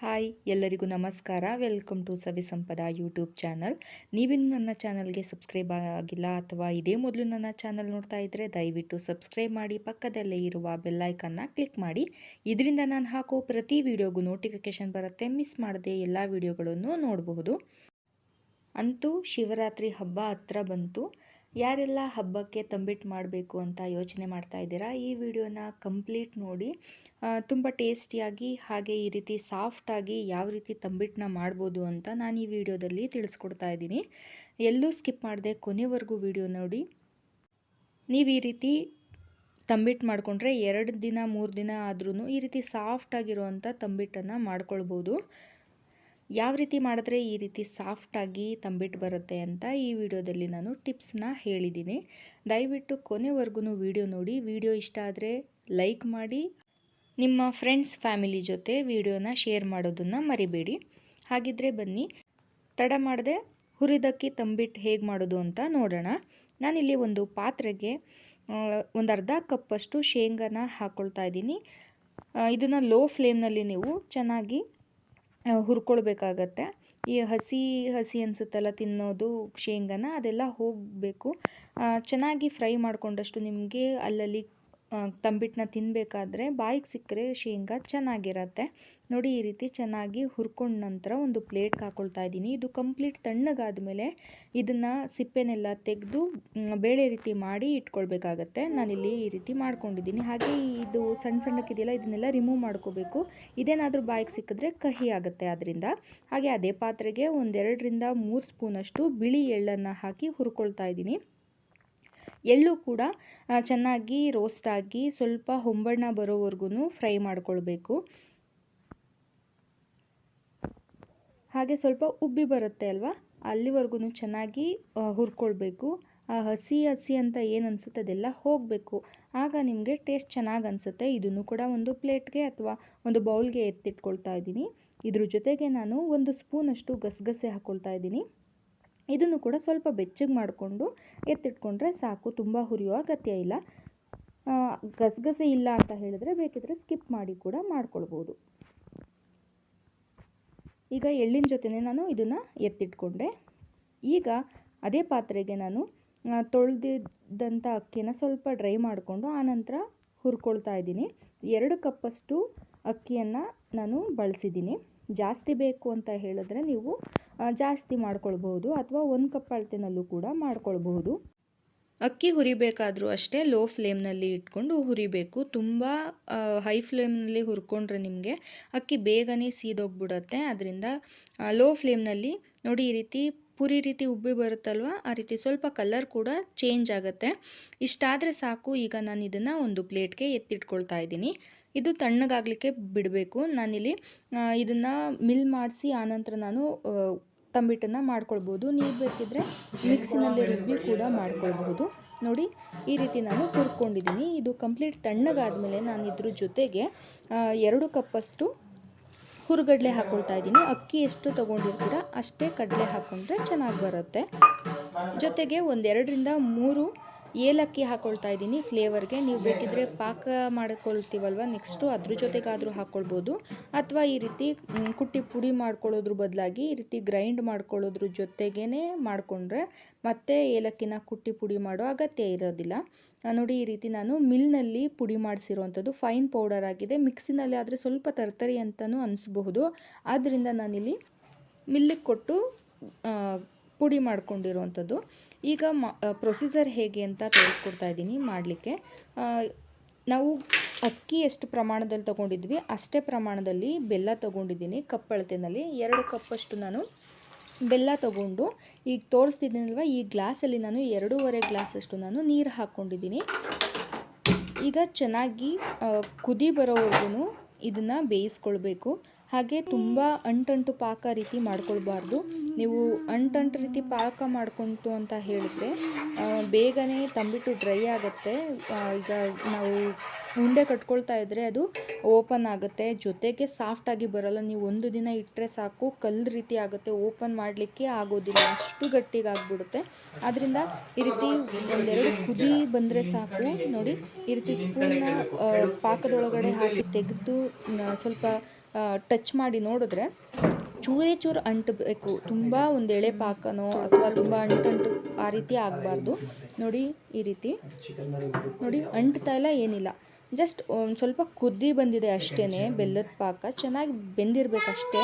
Hi, ಎಲ್ಲರಿಗೂ ನಮಸ್ಕಾರ. Welcome to Savi Sampada YouTube channel. ನೀವಿನ್ನು ನನ್ನ ಚಾನಲ್ಗೆ ಸಬ್ಸ್ಕ್ರೈಬ್ ಆಗಿಲ್ಲ ಅಥವಾ ಇದೇ ಮೊದಲು ನನ್ನ ಚಾನಲ್ ನೋಡ್ತಾ ಇದ್ದರೆ ದಯವಿಟ್ಟು ಸಬ್ಸ್ಕ್ರೈಬ್ ಮಾಡಿ, ಪಕ್ಕದಲ್ಲೇ ಇರುವ ಬೆಲ್ಲೈಕನ್ನ ಕ್ಲಿಕ್ ಮಾಡಿ. ಇದರಿಂದ ನಾನು ಹಾಕೋ ಪ್ರತಿ ವಿಡಿಯೋಗೂ ನೋಟಿಫಿಕೇಷನ್ ಬರುತ್ತೆ. ಮಿಸ್ ಮಾಡದೆ ಎಲ್ಲ ವಿಡಿಯೋಗಳನ್ನು ನೋಡಬಹುದು. ಅಂತೂ ಶಿವರಾತ್ರಿ ಹಬ್ಬ ಹತ್ರ ಬಂತು. ಯಾರೆಲ್ಲ ಹಬ್ಬಕ್ಕೆ ತಂಬಿಟ್ಟು ಮಾಡಬೇಕು ಅಂತ ಯೋಚನೆ ಮಾಡ್ತಾ ಇದ್ದೀರಾ, ಈ ವಿಡಿಯೋನ ಕಂಪ್ಲೀಟ್ ನೋಡಿ ತುಂಬ ಟೇಸ್ಟಿಯಾಗಿ ಹಾಗೆ ಈ ರೀತಿ ಸಾಫ್ಟಾಗಿ ಯಾವ ರೀತಿ ತಂಬಿಟ್ಟನ್ನ ಮಾಡ್ಬೋದು ಅಂತ ನಾನು ಈ ವಿಡಿಯೋದಲ್ಲಿ ತಿಳಿಸ್ಕೊಡ್ತಾ ಇದ್ದೀನಿ. ಎಲ್ಲೂ ಸ್ಕಿಪ್ ಮಾಡದೆ ಕೊನೆವರೆಗೂ ವಿಡಿಯೋ ನೋಡಿ. ನೀವು ಈ ರೀತಿ ತಂಬಿಟ್ಟು ಮಾಡಿಕೊಂಡ್ರೆ ಎರಡು ದಿನ, ಮೂರು ದಿನ ಆದ್ರೂ ಈ ರೀತಿ ಸಾಫ್ಟಾಗಿರುವಂಥ ತಂಬಿಟ್ಟನ್ನು ಮಾಡ್ಕೊಳ್ಬೋದು. ಯಾವ ರೀತಿ ಮಾಡಿದ್ರೆ ಈ ರೀತಿ ಸಾಫ್ಟಾಗಿ ತಂಬಿಟ್ಟು ಬರುತ್ತೆ ಅಂತ ಈ ವಿಡಿಯೋದಲ್ಲಿ ನಾನು ಟಿಪ್ಸ್ನ ಹೇಳಿದ್ದೀನಿ. ದಯವಿಟ್ಟು ಕೊನೆವರೆಗೂ ವಿಡಿಯೋ ನೋಡಿ. ವಿಡಿಯೋ ಇಷ್ಟ ಆದರೆ ಲೈಕ್ ಮಾಡಿ. ನಿಮ್ಮ ಫ್ರೆಂಡ್ಸ್, ಫ್ಯಾಮಿಲಿ ಜೊತೆ ವಿಡಿಯೋನ ಶೇರ್ ಮಾಡೋದನ್ನು ಮರಿಬೇಡಿ. ಹಾಗಿದ್ರೆ ಬನ್ನಿ. ತಡ ಮಾಡದೆ ಹುರಿದಕ್ಕಿ ತಂಬಿಟ್ಟು ಹೇಗೆ ಮಾಡೋದು ಅಂತ ನೋಡೋಣ. ನಾನಿಲ್ಲಿ ಒಂದು ಪಾತ್ರೆಗೆ ಒಂದು ಅರ್ಧ ಕಪ್ಪಷ್ಟು ಶೇಂಗಾನ ಹಾಕ್ಕೊಳ್ತಾ ಇದ್ದೀನಿ. ಇದನ್ನು ಲೋ ಫ್ಲೇಮ್ನಲ್ಲಿ ನೀವು ಚೆನ್ನಾಗಿ ಹುರ್ಕೊಳ್ಬೇಕಾಗತ್ತೆ. ಈ ಹಸಿ ಹಸಿ ಅನಿಸುತ್ತಲ್ಲ ತಿನ್ನೋದು ಶೇಂಗಾನ ಅದೆಲ್ಲ ಹೋಗಬೇಕು. ಚೆನ್ನಾಗಿ ಫ್ರೈ ಮಾಡಿಕೊಂಡಷ್ಟು ನಿಮಗೆ ಅಲ್ಲಲ್ಲಿ ತಂಬಿಟ್ಟನ್ನ ತಿನ್ನಬೇಕಾದ್ರೆ ಬಾಯಿಗೆ ಸಿಕ್ಕರೆ ಶೇಂಗಾ ಚೆನ್ನಾಗಿರತ್ತೆ. ನೋಡಿ ಈ ರೀತಿ ಚೆನ್ನಾಗಿ ಹುರ್ಕೊಂಡ ನಂತರ ಒಂದು ಪ್ಲೇಟ್ಗೆ ಹಾಕ್ಕೊಳ್ತಾ ಇದ್ದೀನಿ. ಇದು ಕಂಪ್ಲೀಟ್ ತಣ್ಣಗಾದ ಮೇಲೆ ಇದನ್ನು ಸಿಪ್ಪೆನೆಲ್ಲ ತೆಗೆದು ಬೇಳೆ ರೀತಿ ಮಾಡಿ ಇಟ್ಕೊಳ್ಬೇಕಾಗತ್ತೆ. ನಾನಿಲ್ಲಿ ಈ ರೀತಿ ಮಾಡ್ಕೊಂಡಿದ್ದೀನಿ. ಹಾಗೆ ಇದು ಸಣ್ಣ ಸಣ್ಣಕ್ಕಿದೆಯಲ್ಲ ಇದನ್ನೆಲ್ಲ ರಿಮೂವ್ ಮಾಡ್ಕೋಬೇಕು. ಇದೇನಾದರೂ ಬಾಯಿಗೆ ಸಿಕ್ಕಿದ್ರೆ ಕಹಿ ಆಗುತ್ತೆ ಅದರಿಂದ ಹಾಗೆ ಅದೇ ಪಾತ್ರೆಗೆ ಒಂದೆರಡರಿಂದ ಮೂರು ಸ್ಪೂನಷ್ಟು ಬಿಳಿ ಎಳ್ಳನ್ನು ಹಾಕಿ ಹುರ್ಕೊಳ್ತಾ ಇದ್ದೀನಿ. ಎಳ್ಳು ಕೂಡ ಚೆನ್ನಾಗಿ ರೋಸ್ಟ್ ಆಗಿ ಸ್ವಲ್ಪ ಹೊಂಬಣ್ಣ ಬರೋವರೆಗೂ ಫ್ರೈ ಮಾಡಿಕೊಳ್ಬೇಕು. ಹಾಗೆ ಸ್ವಲ್ಪ ಉಬ್ಬಿ ಬರುತ್ತೆ ಅಲ್ವಾ? ಅಲ್ಲಿವರೆಗೂ ಚೆನ್ನಾಗಿ ಹುರ್ಕೊಳ್ಬೇಕು. ಆ, ಹಸಿ ಹಸಿ ಅಂತ ಏನು ಅನಿಸುತ್ತೆ ಅದೆಲ್ಲ ಹೋಗಬೇಕು. ಆಗ ನಿಮಗೆ ಟೇಸ್ಟ್ ಚೆನ್ನಾಗಿ ಅನಿಸುತ್ತೆ ಇದನ್ನು ಕೂಡ ಒಂದು ಪ್ಲೇಟ್ಗೆ ಅಥವಾ ಒಂದು ಬೌಲ್ಗೆ ಎತ್ತಿಟ್ಕೊಳ್ತಾ ಇದ್ದೀನಿ. ಇದ್ರ ಜೊತೆಗೆ ನಾನು ಒಂದು ಸ್ಪೂನಷ್ಟು ಗಸಗಸೆ ಹಾಕ್ಕೊಳ್ತಾ ಇದ್ದೀನಿ. ಇದನ್ನು ಕೂಡ ಸ್ವಲ್ಪ ಬೆಚ್ಚಗೆ ಮಾಡಿಕೊಂಡು ಎತ್ತಿಟ್ಕೊಂಡ್ರೆ ಸಾಕು. ತುಂಬ ಹುರಿಯೋ ಅಗತ್ಯ ಇಲ್ಲ. ಗಸಗಸೆ ಇಲ್ಲ ಅಂತ ಹೇಳಿದ್ರೆ ಬೇಕಿದ್ರೆ ಸ್ಕಿಪ್ ಮಾಡಿ ಕೂಡ ಮಾಡ್ಕೊಳ್ಬೋದು. ಈಗ ಎಳ್ಳಿನ ಜೊತೆನೇ ನಾನು ಇದನ್ನು ಎತ್ತಿಟ್ಕೊಂಡೆ. ಈಗ ಅದೇ ಪಾತ್ರೆಗೆ ನಾನು ತೊಳೆದಿದ್ದಂಥ ಅಕ್ಕಿನ ಸ್ವಲ್ಪ ಡ್ರೈ ಮಾಡಿಕೊಂಡು ಆನಂತರ ಹುರ್ಕೊಳ್ತಾ ಇದ್ದೀನಿ. ಎರಡು ಕಪ್ಪಷ್ಟು ಅಕ್ಕಿಯನ್ನು ನಾನು ಬಳಸಿದ್ದೀನಿ. ಜಾಸ್ತಿ ಬೇಕು ಅಂತ ಹೇಳಿದ್ರೆ ನೀವು ಜಾಸ್ತಿ ಮಾಡ್ಕೊಳ್ಬಹುದು ಅಥವಾ ಒಂದು ಕಪ್ ಅಳತೆನಲ್ಲೂ ಕೂಡ ಮಾಡ್ಕೊಳ್ಬಹುದು. ಅಕ್ಕಿ ಹುರಿಬೇಕಾದರೂ ಅಷ್ಟೇ ಲೋ ಫ್ಲೇಮ್ನಲ್ಲಿ ಇಟ್ಕೊಂಡು ಹುರಿಬೇಕು. ತುಂಬ ಹೈ ಫ್ಲೇಮ್ನಲ್ಲಿ ಹುರ್ಕೊಂಡ್ರೆ ನಿಮಗೆ ಅಕ್ಕಿ ಬೇಗನೆ ಸೀದೋಗ್ಬಿಡುತ್ತೆ. ಅದರಿಂದ ಲೋ ಫ್ಲೇಮ್ನಲ್ಲಿ ನೋಡಿ ಈ ರೀತಿ ಪುರಿ ರೀತಿ ಉಬ್ಬಿ ಬರುತ್ತಲ್ವ, ಆ ರೀತಿ ಸ್ವಲ್ಪ ಕಲರ್ ಕೂಡ ಚೇಂಜ್ ಆಗುತ್ತೆ. ಇಷ್ಟಾದರೆ ಸಾಕು, ಈಗ ನಾನು ಇದನ್ನು ಒಂದು ಪ್ಲೇಟ್ಗೆ ಎತ್ತಿಟ್ಕೊಳ್ತಾ ಇದ್ದೀನಿ. ಇದು ತಣ್ಣಗಾಗಲಿಕ್ಕೆ ಬಿಡಬೇಕು. ನಾನಿಲ್ಲಿ ಇದನ್ನು ಮಿಲ್ ಮಾಡಿಸಿ ಆನಂತರ ನಾನು ತಂಬಿಟ್ಟನ್ನು ಮಾಡ್ಕೊಳ್ಬೋದು. ನೀರು ಬೇಕಿದ್ರೆ ಮಿಕ್ಸಿನಲ್ಲಿ ರುಬ್ಬಿ ಕೂಡ ಮಾಡ್ಕೊಳ್ಬಹುದು. ನೋಡಿ, ಈ ರೀತಿ ನಾನು ಹುರ್ಕೊಂಡಿದ್ದೀನಿ. ಇದು ಕಂಪ್ಲೀಟ್ ತಣ್ಣಗಾದಮೇಲೆ ನಾನು ಇದ್ರ ಜೊತೆಗೆ ಎರಡು ಕಪ್ಪಷ್ಟು ಹುರುಗಡಲೆ ಹಾಕ್ಕೊಳ್ತಾ ಇದ್ದೀನಿ. ಅಕ್ಕಿ ಎಷ್ಟು ತೊಗೊಂಡಿರ್ತೀರ ಅಷ್ಟೇ ಕಡಲೆ ಹಾಕ್ಕೊಂಡ್ರೆ ಚೆನ್ನಾಗಿ ಬರುತ್ತೆ. ಜೊತೆಗೆ ಒಂದೆರಡರಿಂದ ಮೂರು ಏಲಕ್ಕಿ ಹಾಕ್ಕೊಳ್ತಾ ಇದ್ದೀನಿ. ಫ್ಲೇವರ್ಗೆ ನೀವು ಬೇಕಿದ್ರೆ ಪಾಕ ಮಾಡ್ಕೊಳ್ತೀವಲ್ವ? ನೆಕ್ಸ್ಟು ಅದ್ರ ಜೊತೆಗಾದರೂ ಹಾಕ್ಕೊಳ್ಬೋದು ಅಥವಾ ಈ ರೀತಿ ಕುಟ್ಟಿ ಪುಡಿ ಮಾಡ್ಕೊಳ್ಳೋದ್ರ ಬದಲಾಗಿ ಈ ರೀತಿ ಗ್ರೈಂಡ್ ಮಾಡ್ಕೊಳ್ಳೋದ್ರ ಜೊತೆಗೇ ಮಾಡಿಕೊಂಡ್ರೆ ಮತ್ತೆ ಏಲಕ್ಕಿನ ಕುಟ್ಟಿ ಪುಡಿ ಮಾಡೋ ಅಗತ್ಯ ಇರೋದಿಲ್ಲ. ನೋಡಿ ಈ ರೀತಿ ನಾನು ಮಿಲ್ನಲ್ಲಿ ಪುಡಿ ಮಾಡಿಸಿರುವಂಥದ್ದು ಫೈನ್ ಪೌಡರ್ ಆಗಿದೆ. ಮಿಕ್ಸಿನಲ್ಲಿ ಆದರೆ ಸ್ವಲ್ಪ ತರ್ತರಿ ಅಂತಲೂ ಅನಿಸ್ಬಹುದು. ಆದ್ದರಿಂದ ನಾನಿಲ್ಲಿ ಮಿಲ್ಲಿಗೆ ಕೊಟ್ಟು ಪುಡಿ ಮಾಡ್ಕೊಂಡಿರುವಂಥದ್ದು. ಈಗ ಮ ಪ್ರೊಸೀಜರ್ ಹೇಗೆ ಅಂತ ತೋರಿಸ್ಕೊಡ್ತಾ ಇದ್ದೀನಿ ಮಾಡಲಿಕ್ಕೆ. ನಾವು ಅಕ್ಕಿ ಎಷ್ಟು ಪ್ರಮಾಣದಲ್ಲಿ ತೊಗೊಂಡಿದ್ವಿ, ಅಷ್ಟೇ ಪ್ರಮಾಣದಲ್ಲಿ ಬೆಲ್ಲ ತೊಗೊಂಡಿದ್ದೀನಿ ಕಪ್ ಅಳತೆನಲ್ಲಿ. ಎರಡು ಕಪ್ಪಷ್ಟು ನಾನು ಬೆಲ್ಲ ತೊಗೊಂಡು ಈಗ ತೋರಿಸ್ತಿದ್ದೀನಲ್ವ, ಈ ಗ್ಲಾಸಲ್ಲಿ ನಾನು ಎರಡೂವರೆ ಗ್ಲಾಸಷ್ಟು ನಾನು ನೀರು ಹಾಕ್ಕೊಂಡಿದ್ದೀನಿ. ಈಗ ಚೆನ್ನಾಗಿ ಕುದಿ ಬರೋವರೆಗೂ ಇದನ್ನು ಬೇಯಿಸ್ಕೊಳ್ಬೇಕು. ಹಾಗೆ ತುಂಬ ಅಂಟಂಟು ಪಾಕ ರೀತಿ ಮಾಡ್ಕೊಳ್ಬಾರ್ದು. ನೀವು ಅಂಟಂಟು ರೀತಿ ಪಾಕ ಮಾಡ್ಕೊಂತು ಅಂತ ಹೇಳಿದ್ರೆ ಬೇಗನೆ ತಂಬಿಟ್ಟು ಡ್ರೈ ಆಗುತ್ತೆ. ಈಗ ನಾವು ಉಂಡೆ ಕಟ್ಕೊಳ್ತಾ ಇದ್ದರೆ ಅದು ಓಪನ್ ಆಗುತ್ತೆ. ಜೊತೆಗೆ ಸಾಫ್ಟಾಗಿ ಬರೋಲ್ಲ. ನೀವು ಒಂದು ದಿನ ಇಟ್ಟರೆ ಸಾಕು. ಕಲ್ಲು ರೀತಿ ಆಗುತ್ತೆ. ಓಪನ್ ಮಾಡಲಿಕ್ಕೆ ಆಗೋದಿಲ್ಲ. ಅಷ್ಟು ಗಟ್ಟಿಗೆ ಆಗಿಬಿಡುತ್ತೆ. ಆದ್ದರಿಂದ ಈ ರೀತಿ ಒಂದೆರಡು ಕುದಿ ಬಂದರೆ ಸಾಕು. ನೋಡಿ, ಈ ರೀತಿ ಸ್ಪೂನ್ನ ಪಾಕದೊಳಗಡೆ ಹಾಕಿ ತೆಗೆದು ಸ್ವಲ್ಪ ಟಚ್ ಮಾಡಿ ನೋಡಿದ್ರೆ ಚೂರೇ ಚೂರು ಅಂಟಬೇಕು. ತುಂಬ ಒಂದು ಎಳೆ ಪಾಕನೋ ಅಥವಾ ತುಂಬ ಅಂಟಂಟು ಆ ರೀತಿ ಆಗಬಾರ್ದು. ನೋಡಿ ಈ ರೀತಿ. ನೋಡಿ ಅಂಟ್ತಾ ಇಲ್ಲ, ಏನಿಲ್ಲ. ಜಸ್ಟ್ ಒಂದು ಸ್ವಲ್ಪ ಕುದ್ದಿ ಬಂದಿದೆ ಅಷ್ಟೇ ಬೆಲ್ಲದ ಪಾಕ. ಚೆನ್ನಾಗಿ ಬೆಂದಿರಬೇಕಷ್ಟೇ.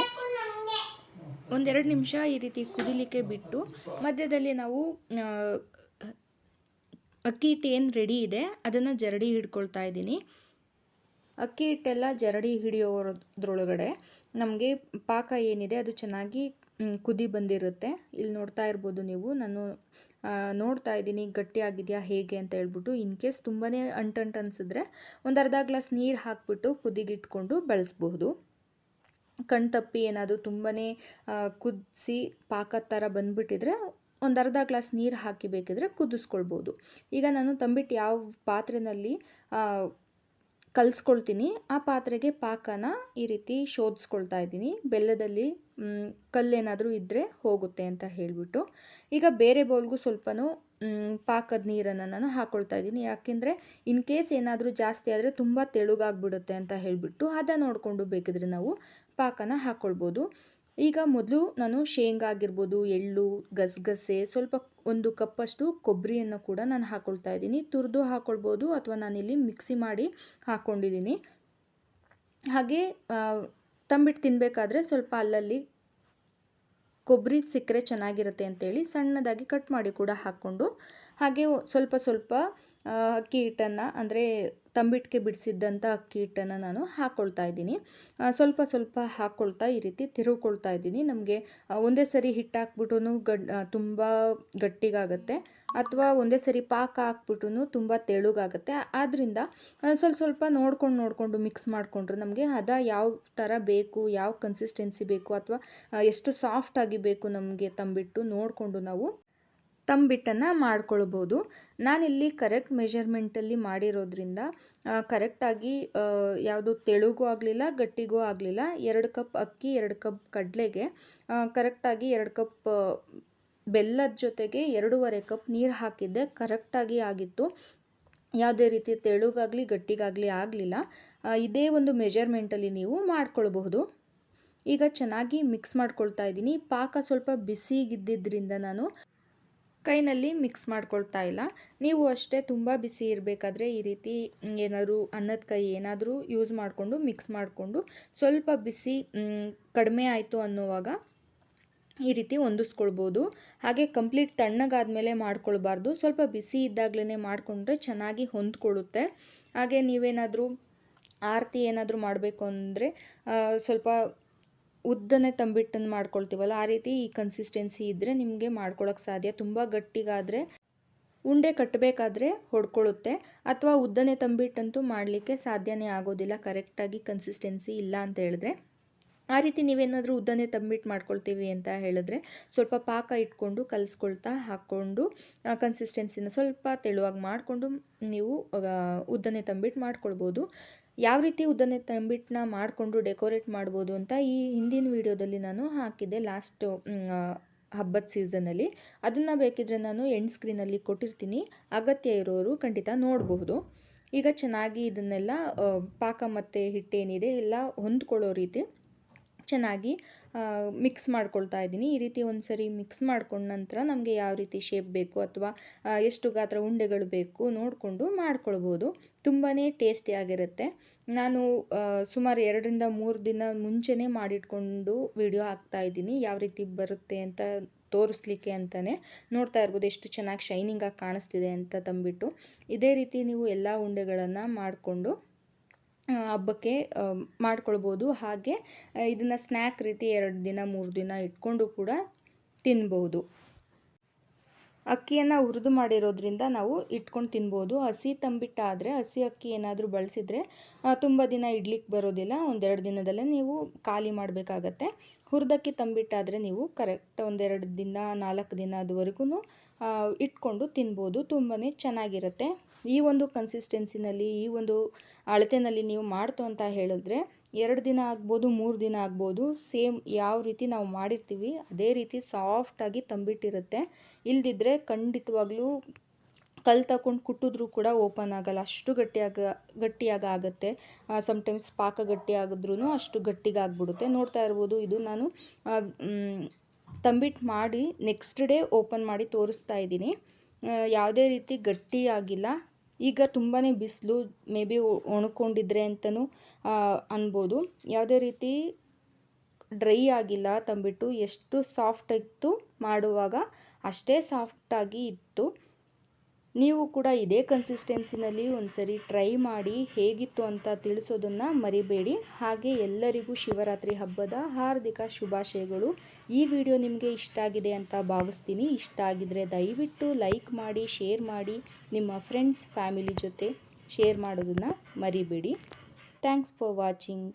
ಒಂದೆರಡು ನಿಮಿಷ ಈ ರೀತಿ ಕುದಿಲಿಕ್ಕೆ ಬಿಟ್ಟು ಮಧ್ಯದಲ್ಲಿ ನಾವು ಅಕ್ಕಿ ಹಿಟ್ಟು ಏನು ರೆಡಿ ಇದೆ. ಅದನ್ನು ಜರಡಿ ಹಿಡ್ಕೊಳ್ತಾ ಇದ್ದೀನಿ. ಅಕ್ಕಿ ಹಿಟ್ಟೆಲ್ಲ ಜರಡಿ ಹಿಡಿಯೋದ್ರೊಳಗಡೆ ನಮಗೆ ಪಾಕ ಏನಿದೆ ಅದು ಚೆನ್ನಾಗಿ ಕುದಿ ಬಂದಿರುತ್ತೆ. ಇಲ್ಲಿ ನೋಡ್ತಾ ಇರ್ಬೋದು ನೀವು. ನಾನು ನೋಡ್ತಾ ಇದ್ದೀನಿ ಗಟ್ಟಿಯಾಗಿದೆಯಾ ಹೇಗೆ ಅಂತ ಹೇಳ್ಬಿಟ್ಟು. ಇನ್ ಕೇಸ್ ತುಂಬಾ ಅಂಟಂಟ್ ಅನಿಸಿದ್ರೆ ಒಂದು ಅರ್ಧ ಗ್ಲಾಸ್ ನೀರು ಹಾಕ್ಬಿಟ್ಟು ಕುದಿಗಿಟ್ಕೊಂಡು ಬಳಸಬಹುದು. ಕಣ್ತಪ್ಪಿ ಏನಾದರೂ ತುಂಬಾ ಕುದಿಸಿ ಪಾಕದ ಥರ ಬಂದುಬಿಟ್ಟಿದ್ರೆ ಒಂದು ಅರ್ಧ ಗ್ಲಾಸ್ ನೀರು ಹಾಕಿ ಬೇಕಿದ್ರೆ ಕುದಿಸ್ಕೊಳ್ಬೋದು ಈಗ ನಾನು ತಂಬಿಟ್ಟು ಯಾವ ಪಾತ್ರೆಯಲ್ಲಿ ಕಲಿಸ್ಕೊಳ್ತೀನಿ. ಆ ಪಾತ್ರೆಗೆ ಪಾಕನ ಈ ರೀತಿ ಶೋಧಿಸ್ಕೊಳ್ತಾ ಇದ್ದೀನಿ. ಬೆಲ್ಲದಲ್ಲಿ ಕಲ್ಲೇನಾದರೂ ಇದ್ದರೆ ಹೋಗುತ್ತೆ ಅಂತ ಹೇಳಿಬಿಟ್ಟು. ಈಗ ಬೇರೆ ಬೌಲ್ಗೂ ಸ್ವಲ್ಪನೂ ಮ್, ಪಾಕದ ನೀರನ್ನು ನಾನು ಹಾಕ್ಕೊಳ್ತಾ ಇದ್ದೀನಿ. ಯಾಕೆಂದರೆ ಇನ್ ಕೇಸ್ ಏನಾದರೂ ಜಾಸ್ತಿ ಆದರೆ ತುಂಬ ತೆಳುಗಾಗ್ಬಿಡುತ್ತೆ ಅಂತ ಹೇಳಿಬಿಟ್ಟು ಹದ ನೋಡಿಕೊಂಡು ಬೇಕಿದ್ರೆ ನಾವು ಪಾಕನ ಹಾಕ್ಕೊಳ್ಬೋದು ಈಗ ಮೊದಲು ನಾನು ಶೇಂಗಾ ಆಗಿರ್ಬೋದು, ಎಳ್ಳು, ಗಸಗಸೆ, ಸ್ವಲ್ಪ ಒಂದು ಕಪ್ಪಷ್ಟು ಕೊಬ್ಬರಿಯನ್ನು ಕೂಡ ನಾನು ಹಾಕ್ಕೊಳ್ತಾ ಇದ್ದೀನಿ. ತುರಿದು ಹಾಕ್ಕೊಳ್ಬೋದು ಅಥವಾ ನಾನಿಲ್ಲಿ ಮಿಕ್ಸಿ ಮಾಡಿ ಹಾಕ್ಕೊಂಡಿದ್ದೀನಿ ಹಾಗೆ ತಂಬಿಟ್ಟು ತಿನ್ನಬೇಕಾದ್ರೆ ಸ್ವಲ್ಪ ಅಲ್ಲಲ್ಲಿ ಕೊಬ್ಬರಿ ಸಿಕ್ಕರೆ ಚೆನ್ನಾಗಿರುತ್ತೆ ಅಂತೇಳಿ ಸಣ್ಣದಾಗಿ ಕಟ್ ಮಾಡಿ ಕೂಡ ಹಾಕ್ಕೊಂಡು, ಹಾಗೆ ಸ್ವಲ್ಪ ಸ್ವಲ್ಪ ಅಕ್ಕಿ ಹಿಟ್ಟನ್ನು, ಅಂದರೆ ತಂಬಿಟ್ಟಿಗೆ ಬಿಡಿಸಿದ್ದಂಥ ಅಕ್ಕಿ ಹಿಟ್ಟನ್ನು ನಾನು ಹಾಕ್ಕೊಳ್ತಾ ಇದ್ದೀನಿ. ಸ್ವಲ್ಪ ಸ್ವಲ್ಪ ಹಾಕ್ಕೊಳ್ತಾ ಈ ರೀತಿ ತಿರುವ್ಕೊಳ್ತಾ ಇದ್ದೀನಿ. ನಮಗೆ ಒಂದೇ ಸರಿ ಹಿಟ್ಟು ಹಾಕ್ಬಿಟ್ರೂ ಗಡ್ ತುಂಬ ಗಟ್ಟಿಗಾಗುತ್ತೆ. ಅಥವಾ ಒಂದೇ ಸರಿ ಪಾಕ ಹಾಕ್ಬಿಟ್ರು ತುಂಬ ತೆಳುಗಾಗುತ್ತೆ. ಆದ್ದರಿಂದ ಸ್ವಲ್ಪ ಸ್ವಲ್ಪ ನೋಡ್ಕೊಂಡು ನೋಡಿಕೊಂಡು ಮಿಕ್ಸ್ ಮಾಡಿಕೊಂಡ್ರೆ ನಮಗೆ ಹದ ಯಾವ ಥರ ಬೇಕು, ಯಾವ ಕನ್ಸಿಸ್ಟೆನ್ಸಿ ಬೇಕು ಅಥವಾ ಎಷ್ಟು ಸಾಫ್ಟಾಗಿ ಬೇಕು ನಮಗೆ ತಂಬಿಟ್ಟು ನೋಡಿಕೊಂಡು ನಾವು ತಂಬಿಟ್ಟನ್ನು ಮಾಡ್ಕೊಳ್ಬೋದು. ನಾನಿಲ್ಲಿ ಕರೆಕ್ಟ್ ಮೆಷರ್ಮೆಂಟಲ್ಲಿ ಮಾಡಿರೋದ್ರಿಂದ ಕರೆಕ್ಟಾಗಿ ಯಾವುದು ತೆಳುಗೂ ಆಗಲಿಲ್ಲ, ಗಟ್ಟಿಗೂ ಆಗಲಿಲ್ಲ, ಎರಡು ಕಪ್ ಅಕ್ಕಿ, ಎರಡು ಕಪ್ ಕಡಲೆಗೆ ಕರೆಕ್ಟಾಗಿ ಎರಡು ಕಪ್ ಬೆಲ್ಲದ ಜೊತೆಗೆ ಎರಡೂವರೆ ಕಪ್ ನೀರು ಹಾಕಿದ್ದೆ ಕರೆಕ್ಟಾಗಿ ಆಗಿತ್ತು. ಯಾವುದೇ ರೀತಿ ತೆಳುಗಾಗಲಿ, ಗಟ್ಟಿಗಾಗಲಿ ಆಗಲಿಲ್ಲ. ಇದೇ ಒಂದು ಮೆಜರ್ಮೆಂಟಲ್ಲಿ ನೀವು ಮಾಡ್ಕೊಳ್ಬಹುದು. ಈಗ ಚೆನ್ನಾಗಿ ಮಿಕ್ಸ್ ಮಾಡ್ಕೊಳ್ತಾ ಇದ್ದೀನಿ. ಪಾಕ ಸ್ವಲ್ಪ ಬಿಸಿಗಿದ್ದಿದ್ದರಿಂದ ನಾನು ಕೈನಲ್ಲಿ ಮಿಕ್ಸ್ ಮಾಡ್ಕೊಳ್ತಾ ಇಲ್ಲ. ನೀವು ಅಷ್ಟೇ ತುಂಬ ಬಿಸಿ ಇರಬೇಕಾದ್ರೆ ಈ ರೀತಿ ಏನಾದರೂ ಅನ್ನದ ಕೈ ಏನಾದರೂ ಯೂಸ್ ಮಾಡಿಕೊಂಡು ಮಿಕ್ಸ್ ಮಾಡಿಕೊಂಡು ಸ್ವಲ್ಪ ಬಿಸಿ ಕಡಿಮೆ ಆಯಿತು ಅನ್ನುವಾಗ ಈ ರೀತಿ ಹೊಂದಿಸ್ಕೊಳ್ಬೋದು. ಹಾಗೆ ಕಂಪ್ಲೀಟ್ ತಣ್ಣಗಾದ್ಮೇಲೆ ಮಾಡ್ಕೊಳ್ಬಾರ್ದು. ಸ್ವಲ್ಪ ಬಿಸಿ ಇದ್ದಾಗಲೇ ಮಾಡಿಕೊಂಡ್ರೆ ಚೆನ್ನಾಗಿ ಹೊಂದ್ಕೊಳ್ಳುತ್ತೆ. ಹಾಗೆ ನೀವೇನಾದರೂ ಆರತಿ ಏನಾದರೂ ಮಾಡಬೇಕು ಅಂದರೆ ಸ್ವಲ್ಪ ಉದ್ದನೆ ತಂಬಿಟ್ಟನ್ನು ಮಾಡ್ಕೊಳ್ತೀವಲ್ಲ, ಆ ರೀತಿ ಈ ಕನ್ಸಿಸ್ಟೆನ್ಸಿ ಇದ್ದರೆ ನಿಮಗೆ ಮಾಡ್ಕೊಳ್ಳೋಕೆ ಸಾಧ್ಯ. ತುಂಬ ಗಟ್ಟಿಗಾದರೆ, ಉಂಡೆ ಕಟ್ಟಬೇಕಾದ್ರೆ ಹೊಡ್ಕೊಳ್ಳುತ್ತೆ ಅಥವಾ ಉದ್ದನೆ ತಂಬಿಟ್ಟಂತೂ ಮಾಡಲಿಕ್ಕೆ ಸಾಧ್ಯನೇ ಆಗೋದಿಲ್ಲ. ಕರೆಕ್ಟಾಗಿ ಕನ್ಸಿಸ್ಟೆನ್ಸಿ ಇಲ್ಲ ಅಂತ ಹೇಳಿದ್ರೆ. ಆ ರೀತಿ ನೀವೇನಾದರೂ ಉದ್ದನೆ ತಂಬಿಟ್ಟು ಮಾಡ್ಕೊಳ್ತೀವಿ ಅಂತ ಹೇಳಿದ್ರೆ ಸ್ವಲ್ಪ ಪಾಕ ಇಟ್ಕೊಂಡು ಕಲಿಸ್ಕೊಳ್ತಾ ಹಾಕ್ಕೊಂಡು ಕನ್ಸಿಸ್ಟೆನ್ಸಿನ ಸ್ವಲ್ಪ ತೆಳುವಾಗಿ ಮಾಡಿಕೊಂಡು ನೀವು ಉದ್ದನೆ ತಂಬಿಟ್ಟು ಮಾಡ್ಕೊಳ್ಬೋದು. ಯಾವ ರೀತಿ ಉದ್ದನೆ ತಂಬಿಟ್ಟನ್ನ ಮಾಡಿಕೊಂಡು ಡೆಕೋರೇಟ್ ಮಾಡ್ಬೋದು ಅಂತ ಈ ಹಿಂದಿನ ವಿಡಿಯೋದಲ್ಲಿ ನಾನು ಹಾಕಿದ್ದೆ ಲಾಸ್ಟ್ ಹಬ್ಬದ ಸೀಸನಲ್ಲಿ. ಅದನ್ನು ಬೇಕಿದ್ರೆ ನಾನು ಎಂಡ್ ಸ್ಕ್ರೀನಲ್ಲಿ ಕೊಟ್ಟಿರ್ತೀನಿ. ಅಗತ್ಯ ಇರೋರು ಖಂಡಿತ ನೋಡಬಹುದು ಈಗ ಚೆನ್ನಾಗಿ ಇದನ್ನೆಲ್ಲ ಪಾಕ ಮತ್ತು ಹಿಟ್ಟೇನಿದೆ ಎಲ್ಲ ಹೊಂದ್ಕೊಳ್ಳೋ ರೀತಿ ಚೆನ್ನಾಗಿ ಮಿಕ್ಸ್ ಮಾಡ್ಕೊಳ್ತಾ ಇದ್ದೀನಿ. ಈ ರೀತಿ ಒಂದು ಸರಿ ಮಿಕ್ಸ್ ಮಾಡ್ಕೊಂಡ ನಂತರ ನಮಗೆ ಯಾವ ರೀತಿ ಶೇಪ್ ಬೇಕು ಅಥವಾ ಎಷ್ಟು ಗಾತ್ರ ಉಂಡೆಗಳು ಬೇಕು ನೋಡಿಕೊಂಡು ಮಾಡ್ಕೊಳ್ಬೋದು. ತುಂಬಾ ಟೇಸ್ಟಿಯಾಗಿರುತ್ತೆ ನಾನು ಸುಮಾರು ಎರಡರಿಂದ ಮೂರು ದಿನ ಮುಂಚೆನೇ ಮಾಡಿಟ್ಕೊಂಡು ವಿಡಿಯೋ ಹಾಕ್ತಾ ಇದ್ದೀನಿ. ಯಾವ ರೀತಿ ಬರುತ್ತೆ ಅಂತ ತೋರಿಸ್ಲಿಕ್ಕೆ ಅಂತಲೇ ನೋಡ್ತಾ ಇರ್ಬೋದು. ಎಷ್ಟು ಚೆನ್ನಾಗಿ ಶೈನಿಂಗಾಗಿ ಕಾಣಿಸ್ತಿದೆ ಅಂತ ತಂಬಿಟ್ಟು ಇದೇ ರೀತಿ ನೀವು ಎಲ್ಲ ಉಂಡೆಗಳನ್ನು ಮಾಡಿಕೊಂಡು ಹಬ್ಬಕ್ಕೆ ಮಾಡ್ಕೊಳ್ಬೋದು. ಹಾಗೆ ಇದನ್ನು ಸ್ನ್ಯಾಕ್ ರೀತಿ ಎರಡು ದಿನ ಮೂರು ದಿನ ಇಟ್ಕೊಂಡು ಕೂಡ ತಿನ್ಬೋದು. ಅಕ್ಕಿಯನ್ನು ಹುರಿದು ಮಾಡಿರೋದ್ರಿಂದ ನಾವು ಇಟ್ಕೊಂಡು ತಿನ್ಬೋದು. ಹಸಿ ತಂಬಿಟ್ಟಾದರೆ, ಹಸಿ ಅಕ್ಕಿ ಏನಾದರೂ ಬಳಸಿದರೆ ತುಂಬ ದಿನ ಇಡ್ಲಿಕ್ಕೆ ಬರೋದಿಲ್ಲ. ಒಂದೆರಡು ದಿನದಲ್ಲೇ ನೀವು ಖಾಲಿ ಮಾಡಬೇಕಾಗತ್ತೆ. ಹುರಿದಕ್ಕಿ ತಂಬಿಟ್ಟಾದರೆ ನೀವು ಕರೆಕ್ಟ್ ಒಂದೆರಡು ದಿನ, ನಾಲ್ಕು ದಿನದವರೆಗೂ ಇಟ್ಕೊಂಡು ತಿನ್ಬೋದು. ತುಂಬಾ ಚೆನ್ನಾಗಿರುತ್ತೆ. ಈ ಒಂದು ಕನ್ಸಿಸ್ಟೆನ್ಸಿನಲ್ಲಿ ಈ ಒಂದು ಅಳತೆನಲ್ಲಿ ನೀವು ಮಾಡ್ತು ಅಂತ ಹೇಳಿದ್ರೆ ಎರಡು ದಿನ ಆಗ್ಬೋದು, ಮೂರು ದಿನ ಆಗ್ಬೋದು, ಸೇಮ್ ಯಾವ ರೀತಿ ನಾವು ಮಾಡಿರ್ತೀವಿ, ಅದೇ ರೀತಿ ಸಾಫ್ಟಾಗಿ ತಂಬಿಟ್ಟಿರುತ್ತೆ. ಇಲ್ದಿದ್ರೆ ಖಂಡಿತವಾಗ್ಲೂ ಕಲ್ಲು ತಗೊಂಡು ಕುಟ್ಟಿದ್ರೂ ಕೂಡ ಓಪನ್ ಆಗಲ್ಲ. ಅಷ್ಟು ಗಟ್ಟಿಯಾಗ ಗಟ್ಟಿಯಾಗ ಆಗುತ್ತೆ. ಸಮ್ಟೈಮ್ಸ್ ಪಾಕ ಗಟ್ಟಿ ಆಗಿದ್ರೂ ಅಷ್ಟು ಗಟ್ಟಿಗಾಗ್ಬಿಡುತ್ತೆ ನೋಡ್ತಾ ಇರ್ಬೋದು, ಇದು ನಾನು ತಂಬಿಟ್ಟು ಮಾಡಿ ನೆಕ್ಸ್ಟ್ ಡೇ ಓಪನ್ ಮಾಡಿ ತೋರಿಸ್ತಾ ಇದ್ದೀನಿ. ಯಾವುದೇ ರೀತಿ ಗಟ್ಟಿಯಾಗಿಲ್ಲ. ಈಗ ತುಂಬಾ ಬಿಸಿಲು ಮೇ ಬಿ ಒಣಕೊಂಡಿದ್ರೆ ಅಂತಲೂ ಅನ್ಬೋದು. ಯಾವುದೇ ರೀತಿ ಡ್ರೈ ಆಗಿಲ್ಲ ತಂಬಿಟ್ಟು, ಎಷ್ಟು ಸಾಫ್ಟ್ ಇತ್ತು ಮಾಡುವಾಗ ಅಷ್ಟೇ ಸಾಫ್ಟಾಗಿ ಇತ್ತು. ನೀವು ಕೂಡ ಇದೇ ಕನ್ಸಿಸ್ಟೆನ್ಸಿನಲ್ಲಿ ಒಂದ್ಸರಿ ಟ್ರೈ ಮಾಡಿ ಹೇಗಿತ್ತು ಅಂತ ತಿಳಿಸೋದನ್ನು ಮರಿಬೇಡಿ. ಹಾಗೆ ಎಲ್ಲರಿಗೂ ಶಿವರಾತ್ರಿ ಹಬ್ಬದ ಹಾರ್ದಿಕ ಶುಭಾಶಯಗಳು. ಈ ವಿಡಿಯೋ ನಿಮಗೆ ಇಷ್ಟ ಆಗಿದೆ ಅಂತ ಭಾವಿಸ್ತೀನಿ. ಇಷ್ಟ ಆಗಿದ್ರೆ ದಯವಿಟ್ಟು ಲೈಕ್ ಮಾಡಿ ಶೇರ್ ಮಾಡಿ ನಿಮ್ಮ ಫ್ರೆಂಡ್ಸ್ ಫ್ಯಾಮಿಲಿ ಜೊತೆ ಶೇರ್ ಮಾಡೋದನ್ನು ಮರಿಬೇಡಿ. Thanks for watching